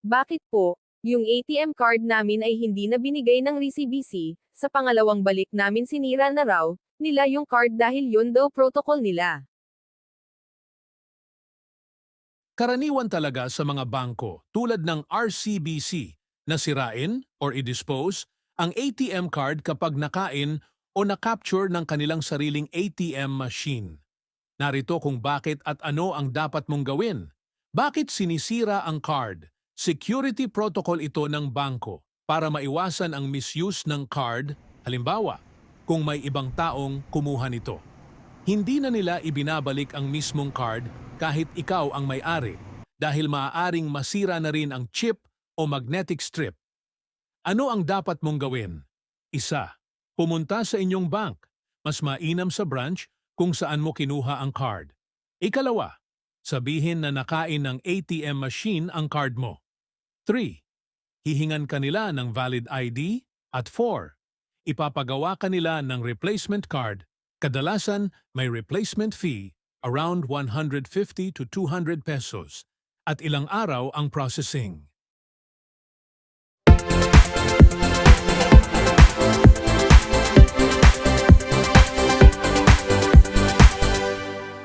Bakit po? Yung ATM card namin ay hindi na binigay ng RCBC, sa pangalawang balik namin sinira na raw, nila yung card dahil yun daw protocol nila. Karaniwan talaga sa mga bangko tulad ng RCBC na sirain or i-dispose ang ATM card kapag nakain o na-capture ng kanilang sariling ATM machine. Narito kung bakit at ano ang dapat mong gawin. Bakit sinisira ang card? Security protocol ito ng bangko para maiwasan ang misuse ng card, halimbawa, kung may ibang taong kumuha nito. Hindi na nila ibinabalik ang mismong card kahit ikaw ang may-ari dahil maaaring masira na rin ang chip o magnetic strip. Ano ang dapat mong gawin? Isa, pumunta sa inyong bank. Mas mainam sa branch kung saan mo kinuha ang card. Ikalawa, sabihin na nakain ng ATM machine ang card mo. 3. Hihingan kanila ng valid ID. At 4. Ipapagawa kanila ng replacement card. Kadalasan may replacement fee around 150 to 200 pesos at ilang araw ang processing.